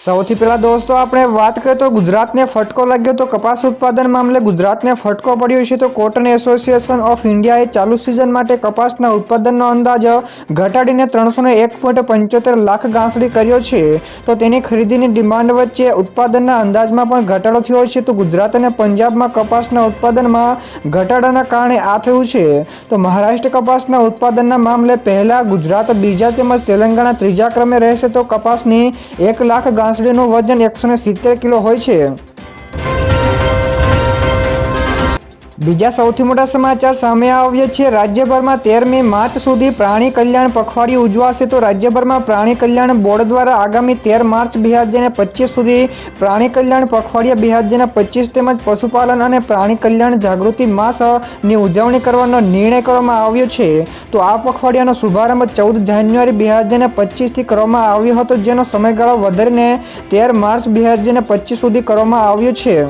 સૌથી પહેલાં દોસ્તો, આપણે વાત કરીએ તો ગુજરાતને ફટકો લાગ્યો તો કપાસ ઉત્પાદન મામલે ગુજરાતને ફટકો પડ્યો છે. તો કોટન એસોસિએશન ઓફ ઇન્ડિયાએ ચાલુ સિઝન માટે કપાસના ઉત્પાદનનો અંદાજ ઘટાડીને ત્રણસો એક પોઈન્ટ પંચોતેર લાખ ગાંસડી કર્યો છે. તો તેની ખરીદીની ડિમાન્ડ વચ્ચે ઉત્પાદનના અંદાજમાં પણ ઘટાડો થયો છે. તો ગુજરાત અને પંજાબમાં કપાસના ઉત્પાદનમાં ઘટાડાના કારણે આ થયું છે. તો મહારાષ્ટ્ર કપાસના ઉત્પાદનના મામલે પહેલાં ગુજરાત, બીજા તેમજ તેલંગાણા ત્રીજા ક્રમે રહેશે. તો કપાસની એક લાખ ગાંસડીનું વજન એકસો સિત્તેર કિલો હોય છે. બીજા સૌથી મોટા સમાચાર સામે આવ્યા છે. રાજ્યભરમાં તેરમી માર્ચ સુધી પ્રાણી કલ્યાણ પખવાડિયું ઉજવાશે તો રાજ્યભરમાં પ્રાણી કલ્યાણ બોર્ડ દ્વારા આગામી તેર માર્ચ બે હજાર પચીસ સુધી પ્રાણી કલ્યાણ પખવાડિયા બે હજાર પચીસ તેમજ પશુપાલન અને પ્રાણી કલ્યાણ જાગૃતિ માસની ઉજવણી કરવાનો નિર્ણય કરવામાં આવ્યો છે. તો આ પખવાડિયાનો શુભારંભ ચૌદ જાન્યુઆરી બે હજાર પચીસથી કરવામાં આવ્યો હતો, જેનો સમયગાળો વધારીને તેર માર્ચ બે હજાર પચીસ સુધી કરવામાં આવ્યો છે.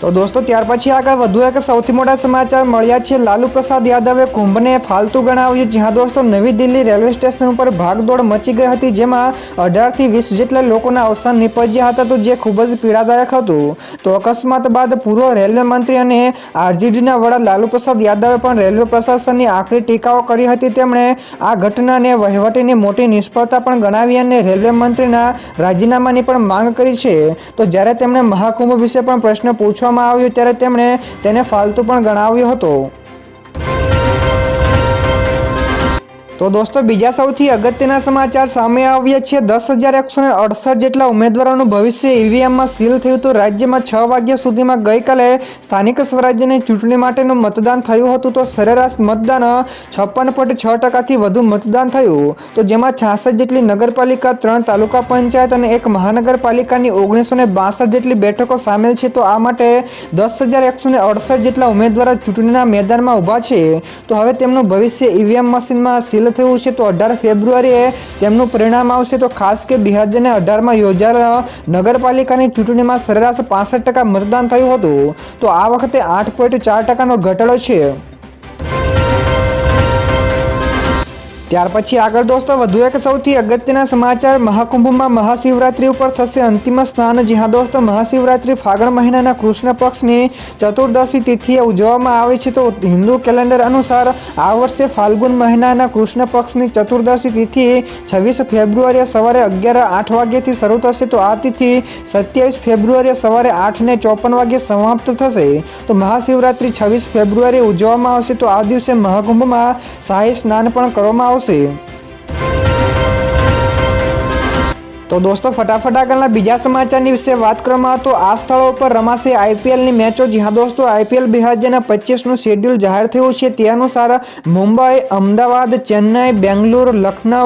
તો દોસ્તો, ત્યાર પછી આગળ વધુ એક સૌથી મોટા સમાચાર મળ્યા છે. લાલુ પ્રસાદ યાદવે કુંભને ફાલતુ ગણાવ્યું. જ્યાં દોસ્તો, નવી દિલ્હી રેલવે સ્ટેશન ઉપર ભાગદોડ મચી ગઈ હતી, જેમાં અઢારથી વીસ જેટલા લોકોના અવસાન નિપજ્યા હતા, તો જે ખૂબ જ પીડાદાયક હતું. તો અકસ્માત બાદ પૂર્વ રેલવે મંત્રી અને આરજીડીના વડા લાલુ પ્રસાદ યાદવે પણ રેલવે પ્રશાસનની આકરી ટીકાઓ કરી હતી. તેમણે આ ઘટનાને વહીવટીની મોટી નિષ્ફળતા પણ ગણાવી અને રેલવે મંત્રીના રાજીનામાની પણ માંગ કરી છે. તો જ્યારે તેમણે મહાકુંભ વિશે પણ પ્રશ્ન પૂછવામાં આવ્યું ત્યારે તેમણે તેને ફાલતુ પણ ગણાવ્યો હતો. તો દોસ્તો, બીજા સૌથી અગત્યના સમાચાર સામે આવ્યા છે. દસ હજાર એકસો ને અડસઠ જેટલા ઉમેદવારોનું ભવિષ્ય ઈવીએમમાં સીલ થયું તો રાજ્યમાં છ વાગ્યા સુધીમાં ગઈકાલે સ્થાનિક સ્વરાજ્યની ચૂંટણી માટેનું મતદાન થયું હતું. તો સરેરાશ મતદાન છપ્પન પોઈન્ટ છ ટકાથી વધુ મતદાન થયું. તો જેમાં છાસઠ જેટલી નગરપાલિકા, ત્રણ તાલુકા પંચાયત અને એક મહાનગરપાલિકાની ઓગણીસો ને બાસઠ જેટલી બેઠકો સામેલ છે. તો આ માટે દસ હજાર એકસો ને અડસઠ જેટલા ઉમેદવારો ચૂંટણીના મેદાનમાં ઊભા છે. તો હવે તેમનું ભવિષ્ય ઈવીએમ મશીનમાં સીલ થયું છે, તો અઢાર ફેબ્રુઆરીએ તેમનું પરિણામ આવશે. તો ખાસ કે બે હજાર ને અઢારમાં યોજાયેલા નગરપાલિકાની ચૂંટણીમાં સરેરાશ પાસઠ ટકા મતદાન થયું હતું. તો આ વખતે આઠ પોઈન્ટ ચાર ટકાનો ઘટાડો છે. ત્યાર પછી આગળ દોસ્તો, વધુ એક સૌથી અગત્યના સમાચાર. મહાકુંભમાં મહાશિવરાત્રી ઉપર થશે અંતિમ સ્નાન. જ્યાં દોસ્તો, મહાશિવરાત્રી ફાગણ મહિનાના કૃષ્ણ પક્ષની ચતુર્દશી તિથિએ ઉજવવામાં આવે છે. તો હિન્દુ કેલેન્ડર અનુસાર આ વર્ષે ફાલ્ગુન મહિનાના કૃષ્ણ પક્ષની ચતુર્દશી તિથિ છવ્વીસ ફેબ્રુઆરીએ સવારે અગિયાર આઠ વાગ્યાથી શરૂ થશે. તો આ તિથિ સત્યાવીસ ફેબ્રુઆરીએ સવારે આઠને ચોપન વાગ્યે સમાપ્ત થશે. તો મહાશિવરાત્રી છવ્વીસ ફેબ્રુઆરીએ ઉજવવામાં આવશે. તો આ દિવસે મહાકુંભમાં શાહી સ્નાન પણ કરવામાં આવશે. see. તો દોસ્તો, ફટાફટ આગળના બીજા સમાચારની વિશે વાત કરવામાં તો આ સ્થળો પર રમાશે આઈપીએલની મેચો. જ્યાં દોસ્તો, આઈપીએલ બે હજારના પચીસનું શેડ્યુલ જાહેર થયું છે. તે અનુસાર મુંબઈ, અમદાવાદ, ચેન્નઈ, બેંગ્લોર, લખનઉ,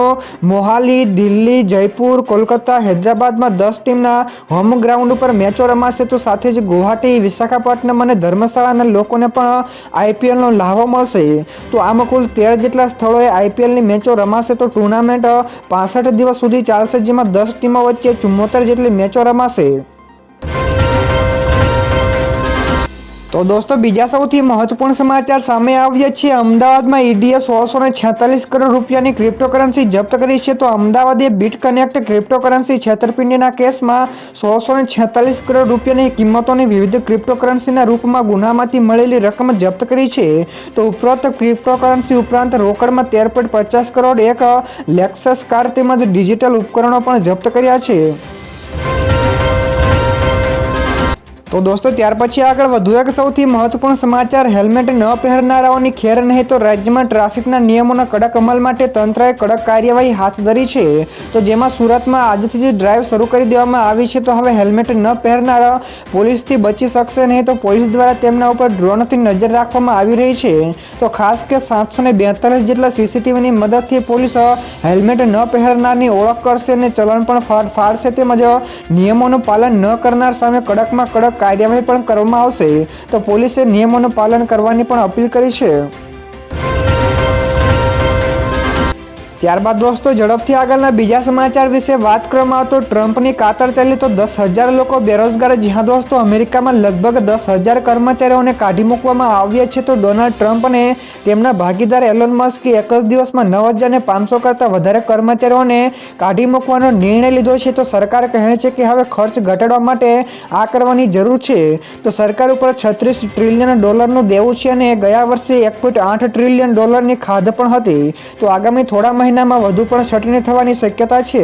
મોહાલી, દિલ્હી, જયપુર, કોલકાતા, હૈદરાબાદમાં દસ ટીમના હોમ ગ્રાઉન્ડ ઉપર મેચો રમાશે. તો સાથે જ ગુવાહાટી, વિશાખાપટ્ટનમ અને ધર્મશાળાના લોકોને પણ આઈપીએલનો લાભો મળશે. તો આમાં કુલ તેર જેટલા સ્થળોએ આઈપીએલની મેચો રમાશે. તો ટુર્નામેન્ટ પાસઠ દિવસ સુધી ચાલશે, જેમાં દસ ટીમો વચ્ચે ચુમ્મોતેર જેટલી મેચો રમાશે. તો દોસ્તો, બીજા સૌથી મહત્વપૂર્ણ સમાચાર સામે આવ્યા છે. અમદાવાદમાં ઈડીએ સોળસો ને છેતાલીસ કરોડ રૂપિયાની ક્રિપ્ટોકરન્સી જપ્ત કરી છે. તો અમદાવાદે બીટ કનેક્ટ ક્રિપ્ટોકરન્સી છેતરપિંડીના કેસમાં સોળસો ને છેતાલીસ કરોડ રૂપિયાની કિંમતોની વિવિધ ક્રિપ્ટોકરન્સીના રૂપમાં ગુનામાંથી મળેલી રકમ જપ્ત કરી છે. તો ઉપરોક્ત ક્રિપ્ટોકરન્સી ઉપરાંત રોકડમાં તેર પોઈન્ટ પચાસ કરોડ, એક લેક્સસ કાર તેમજ ડિજિટલ ઉપકરણો પણ જપ્ત કર્યા છે. તો દોસ્તો, ત્યાર પછી આગળ વધુ એક સૌથી મહત્વપૂર્ણ સમાચાર. હેલ્મેટ ન પહેરનારાઓની ખેર નહીં તો રાજ્યમાં ટ્રાફિકના નિયમોના કડક અમલ માટે તંત્રએ કડક કાર્યવાહી હાથ ધરી છે. તો જેમાં સુરતમાં આજથી જ ડ્રાઈવ શરૂ કરી દેવામાં આવી છે. તો હવે હેલ્મેટ ન પહેરનારા પોલીસથી બચી શકશે નહીં તો પોલીસ દ્વારા તેમના ઉપર ડ્રોનથી નજર રાખવામાં આવી રહી છે. તો ખાસ કે સાતસો ને બેતાલીસ જેટલા સીસીટીવીની મદદથી પોલીસ હેલ્મેટ ન પહેરનારની ઓળખ કરશે અને ચલણ પણ ફાડ- ફાડશે તેમજ નિયમોનું પાલન ન કરનાર સામે કડકમાં કડક કાર્યવાહી પણ કરવામાં આવશે. તો પોલીસે નિયમોનું પાલન કરવાની પણ અપીલ કરી છે. ત્યારબાદ દોસ્તો, ઝડપથી આગળના બીજા સમાચાર વિશે વાત કરવામાં આવતો ટ્રમ્પની કાતર ચાલી તો દસ હજાર લોકો બેરોજગાર જ્યાં દોસ્તો, અમેરિકામાં લગભગ દસ હજાર કર્મચારીઓને કાઢી મૂકવામાં આવ્યા છે. તો ડોનાલ્ડ ટ્રમ્પ અને તેમના ભાગીદાર એલોન મસ્કે એક જ દિવસમાં નવ હજાર ને પાંચસો કરતાં વધારે કર્મચારીઓને કાઢી મૂકવાનો નિર્ણય લીધો છે. તો સરકાર કહે છે કે હવે ખર્ચ ઘટાડવા માટે આ કરવાની જરૂર છે. તો સરકાર ઉપર છત્રીસ ટ્રિલિયન ડોલરનું દેવું છે અને ગયા વર્ષે એક પોઈન્ટ આઠ ટ્રિલિયન ડોલરની ખાધ પણ હતી. તો આગામી થોડા મહિનામાં વધુ પણ છટણી થવાની શક્યતા છે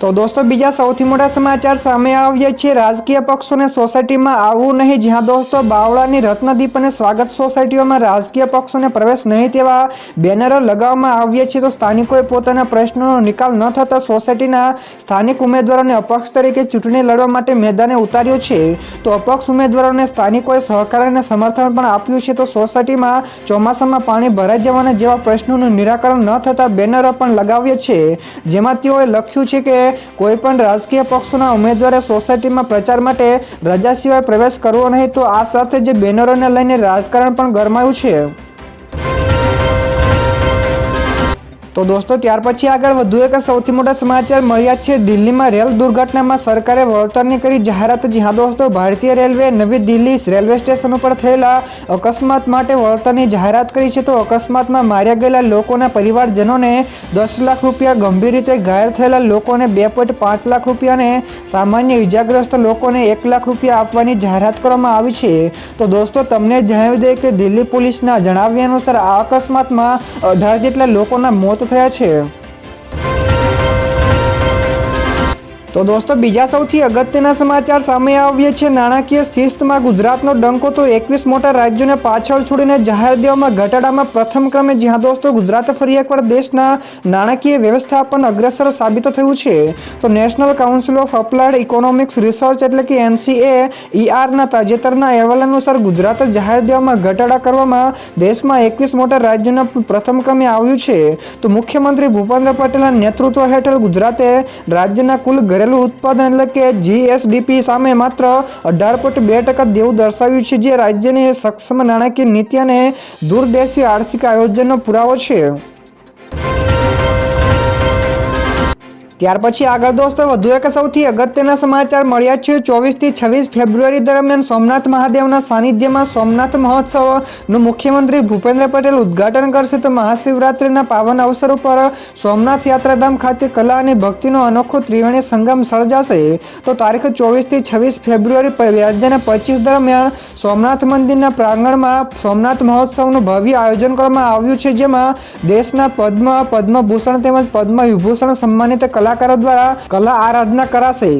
તો દોસ્તો, બીજા સૌથી મોટા સમાચાર સામે આવ્યા છે. રાજકીય પક્ષોને સોસાયટીમાં આવવું નહીં. જ્યાં દોસ્તો, બાવળાની રત્નદીપ અને સ્વાગત સોસાયટીઓમાં રાજકીય પક્ષોને પ્રવેશ નહીં તેવા બેનરો લગાવવામાં આવ્યા છે. તો સ્થાનિકોએ પોતાના પ્રશ્નોનો નિકાલ ન થતાં સોસાયટીના સ્થાનિક ઉમેદવારોને અપક્ષ તરીકે ચૂંટણી લડવા માટે મેદાને ઉતાર્યો છે. તો અપક્ષ ઉમેદવારોને સ્થાનિકોએ સહકાર અને સમર્થન પણ આપ્યું છે. તો સોસાયટીમાં ચોમાસામાં પાણી ભરાઈ જવાના જેવા પ્રશ્નોનું નિરાકરણ ન થતાં બેનરો પણ લગાવ્યા છે. જેમાં તેઓએ લખ્યું છે કે કોઈ પણ રાજકીય પક્ષોના ઉમેદવારે સોસાયટીમાં પ્રચાર માટે રજા સિવાય પ્રવેશ કરવો નહીં, તો આ સાથે જે બેનરોને લઈને રાજકારણ પણ ગરમાયું છે. તો દોસ્તો, ત્યાર પછી આગળ વધુ એક સૌથી મોટા સમાચાર મળ્યા છે. દિલ્હીમાં રેલ દુર્ઘટનામાં સરકારે વળતરની કરી જાહેરાત. જ્યાં દોસ્તો, ભારતીય રેલવે નવી દિલ્હી રેલવે સ્ટેશન ઉપર થયેલા અકસ્માત માટે વળતરની જાહેરાત કરી છે. તો અકસ્માતમાં માર્યા ગયેલા લોકોના પરિવારજનોને દસ લાખ રૂપિયા ગંભીર રીતે ઘાયલ થયેલા લોકોને બે પોઈન્ટ પાંચ લાખ રૂપિયા અને સામાન્ય ઇજાગ્રસ્ત લોકોને એક લાખ રૂપિયા આપવાની જાહેરાત કરવામાં આવી છે. તો દોસ્તો, તમને જણાવી દઈએ કે દિલ્હી પોલીસના જણાવ્યા અનુસાર આ અકસ્માતમાં અઢાર જેટલા લોકોના મોત થયા છે તો દોસ્તો, બીજા સૌથી અગત્યના સમાચાર સામે આવ્યા છે. નાણાકીય શિસ્તમાં ગુજરાતનો ડંકો તો એકવીસ મોટા રાજ્યોને પાછળ છોડીને જાહેર દેવામાં ઘટાડામાં પ્રથમ ક્રમે જ્યાં દોસ્તો, ગુજરાત ફરી એકવાર દેશના નાણાકીય વ્યવસ્થાપન અગ્રેસર સાબિત થયું છે. તો national council of applied economics research એટલે કે એનસીએ, ઈઆરના તાજેતરના અહેવાલ અનુસાર ગુજરાત જાહેર દેવામાં ઘટાડા કરવામાં દેશમાં એકવીસ મોટા રાજ્યોના પ્રથમ ક્રમે આવ્યું છે. તો મુખ્યમંત્રી ભૂપેન્દ્ર પટેલના નેતૃત્વ હેઠળ ગુજરાતે રાજ્યના કુલ ઘરેલું ઉત્પાદન એટલે કે જીએસડીપી સામે માત્ર અઢાર પોઈન્ટ બે ટકા દેવું દર્શાવ્યું છે, જે રાજ્યની સક્ષમ નાણાકીય નીતિ અને દૂરદેશી આર્થિક આયોજનનો પુરાવો છે. ત્યાર પછી આગળ દોસ્તો, વધુ એક સૌથી અગત્યના સમાચાર મળ્યા છે. ચોવીસથી છવ્વીસ ફેબ્રુઆરી દરમિયાન સોમનાથ મહાદેવના સાનિધ્યમાં સોમનાથ મહોત્સવનું મુખ્યમંત્રી ભૂપેન્દ્ર પટેલ ઉદ્ઘાટન કરશે તો મહાશિવરાત્રિના પાવન અવસર ઉપર સોમનાથ યાત્રાધામ ખાતે કલા અને ભક્તિનો અનોખો ત્રિવેણી સંગમ સર્જાશે. તો તારીખ ચોવીસથી છવ્વીસ ફેબ્રુઆરી બે પચીસ દરમિયાન સોમનાથ મંદિરના પ્રાંગણમાં સોમનાથ મહોત્સવનું ભવ્ય આયોજન કરવામાં આવ્યું છે, જેમાં દેશના પદ્મ, પદ્મભૂષણ તેમજ પદ્મ વિભૂષણ સન્માનિત કલાકારો દ્વારા કલા આરાધના કરાશે.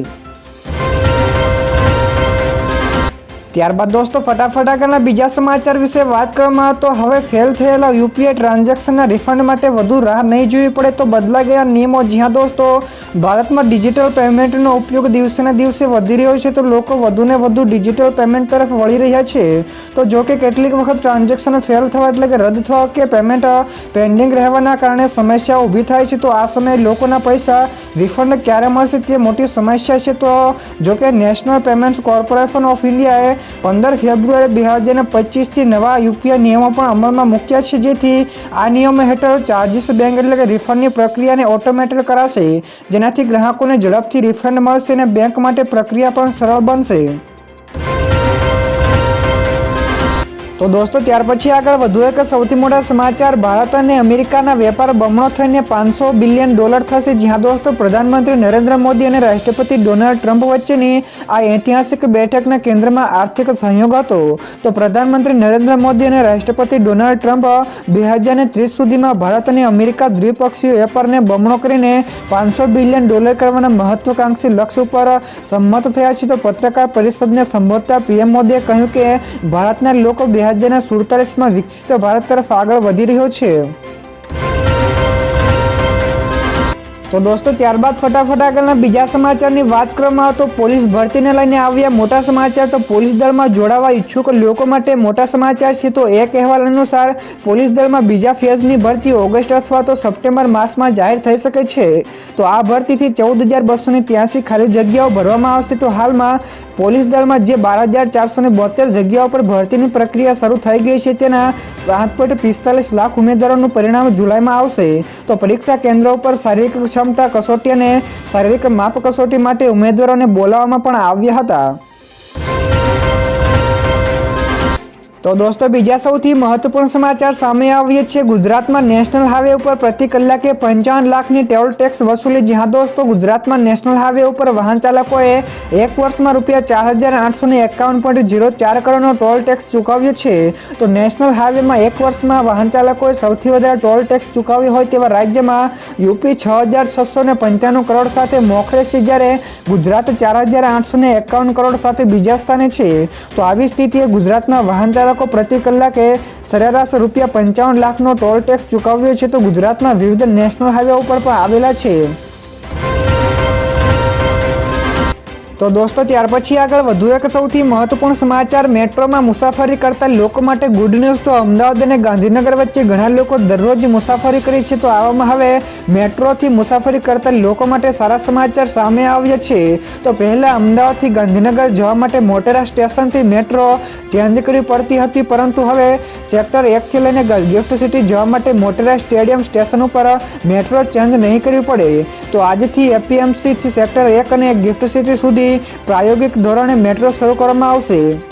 ત્યારબાદ દોસ્તો, ફટાફટ આગળના બીજા સમાચાર વિશે વાત કરવામાં તો હવે ફેલ થયેલા યુપીઆઈ ટ્રાન્ઝેક્શનના રિફંડ માટે વધુ રાહ નહીં જોવી પડે તો બદલા ગયા નિયમો. જ્યાં દોસ્તો, ભારતમાં ડિજિટલ પેમેન્ટનો ઉપયોગ દિવસે ને દિવસે વધી રહ્યો છે તો લોકો વધુને વધુ ડિજિટલ પેમેન્ટ તરફ વળી રહ્યા છે. તો જો કે કેટલીક વખત ટ્રાન્ઝેક્શન ફેલ થવા એટલે કે રદ થવા કે પેમેન્ટ પેન્ડિંગ રહેવાના કારણે સમસ્યા ઊભી થાય છે તો આ સમયે લોકોના પૈસા રિફંડ ક્યારે મળશે તે મોટી સમસ્યા છે. તો જો કે નેશનલ પેમેન્ટ્સ કોર્પોરેશન ઓફ ઇન્ડિયાએ પંદર ફેબ્રુઆરી બે હજાર પચીસથી નવા યુપીઆઈ નિયમો પણ અમલમાં મૂક્યા છે. જેથી આ નિયમો હેઠળ ચાર્જિસ બેંક એટલે કે રિફંડની પ્રક્રિયાને ઓટોમેટેડ કરાશે. જેનાથી ગ્રાહકોને ઝડપથી રિફંડ મળશે અને બેંક માટે પ્રક્રિયા પણ સરળ બનશે. તો દોસ્તો, ત્યાર પછી આગળ વધુ એક સૌથી મોટા સમાચાર. ભારત અને અમેરિકાના વેપાર બમણો થઈને પાંચસો બિલિયન ડોલર થશે. જ્યાં દોસ્તો, પ્રધાનમંત્રી નરેન્દ્ર મોદી અને રાષ્ટ્રપતિ ડોનાલ્ડ ટ્રમ્પ વચ્ચેની આ ઐતિહાસિક બેઠકના કેન્દ્રમાં આર્થિક સહયોગ હતો. તો પ્રધાનમંત્રી નરેન્દ્ર મોદી અને રાષ્ટ્રપતિ ડોનાલ્ડ ટ્રમ્પ બે હજાર ત્રીસ સુધીમાં ભારત અને અમેરિકા દ્વિપક્ષીય વેપારને બમણો કરીને પાંચસો બિલિયન ડોલર કરવાના મહત્વાકાંક્ષી લક્ષ્ય ઉપર સંમત થયા છે. તો પત્રકાર પરિષદને સંબોધતા પીએમ મોદીએ કહ્યું કે ભારતના લોકો બે હજાર સુડતાલીસમાં વિકસિત ભારત તરફ આગળ વધી રહ્યો છે. તો દોસ્તો, ત્યારબાદ ફટાફટ આગળના બીજા સમાચારની વાત કરવામાં તો પોલીસ ભરતીને લઈને આવ્યા મોટા સમાચાર. તો પોલીસ દળમાં જોડાવા ઈચ્છુક લોકો માટે મોટા સમાચાર છે. તો એક અહેવાલ અનુસાર, પોલીસ દળમાં બીજા ફેઝની ભરતી ઓગસ્ટ અથવા તો સપ્ટેમ્બર માસમાં જાહેર થઈ શકે છે. તો આ ભરતીથી ચૌદ હજાર બસો ત્યાંસી ખાલી જગ્યાઓ ભરવામાં આવશે. તો હાલમાં પોલીસ દળમાં જે બાર હજાર ચારસો બોતેર જગ્યાઓ પર ભરતીની પ્રક્રિયા શરૂ થઈ ગઈ છે. તેના સાત પોઈન્ટ પિસ્તાલીસ લાખ ઉમેદવારોનું પરિણામ જુલાઈમાં આવશે. તો પરીક્ષા કેન્દ્રો પર શારીરિક ક્ષમતા કસોટી અને શારીરિક માપ કસોટી માટે ઉમેદવારોને બોલાવવામાં પણ આવ્યા હતા. તો દોસ્તો, બીજા સૌથી મહત્વપૂર્ણ સમાચાર સામે આવ્યો છે. ગુજરાતમાં નેશનલ હાઈવે ઉપર પ્રતિ કલાકે પંચાવન લાખની ટોલ ટેક્સ વસૂલી. જ્યાં દોસ્તો, ગુજરાતમાં નેશનલ હાઈવે ઉપર વાહન ચાલકોએ એક વર્ષમાં રૂપિયા ચાર હજાર આઠસો એકાવન પોઈન્ટ જીરો ચાર કરોડનો ટોલ ટેક્સ ચૂકવ્યો છે. તો નેશનલ હાઈવેમાં એક વર્ષમાં વાહન ચાલકોએ સૌથી વધારે ટોલ ટેક્સ ચૂકવ્યો હોય તેવા રાજ્યમાં યુપી છ હજાર છસો ને પંચાણું કરોડ સાથે મોખરે છે, જ્યારે ગુજરાત ચાર હજાર આઠસો એકાવન કરોડ સાથે બીજા સ્થાને છે. તો આવી સ્થિતિએ ગુજરાતના વાહન ચાલકો પ્રતિ કલાકે સરેરાશ રૂપિયા પંચાવન લાખનો ટોલ ટેક્સ ચૂકવ્યો છે તો ગુજરાતમાં વિવિધ નેશનલ હાઈવે ઉપર પણ આવેલા છે. તો દોસ્તો, ત્યાર પછી આગળ વધુ એક સૌથી મહત્વપૂર્ણ સમાચાર. મેટ્રોમાં મુસાફરી કરતા લોકો માટે ગુડ ન્યૂઝ તો અમદાવાદ અને ગાંધીનગર વચ્ચે ઘણા લોકો દરરોજ મુસાફરી કરે છે. તો આવામાં હવે મેટ્રોથી મુસાફરી કરતા લોકો માટે સારા સમાચાર સામે આવ્યા છે. તો પહેલાં અમદાવાદથી ગાંધીનગર જવા માટે મોટેરા સ્ટેશનથી મેટ્રો ચેન્જ કરવી પડતી હતી. પરંતુ હવે સેક્ટર એકથી લઈને ગિફ્ટ સિટી જવા માટે મોટેરા સ્ટેડિયમ સ્ટેશન ઉપર મેટ્રો ચેન્જ નહીં કરવી પડે. તો આજથી એપીએમસીથી સેક્ટર એક અને ગિફ્ટ સિટી સુધી પ્રાયોગિક ધોરણે મેટ્રો શરૂ કરવામાં આવશે.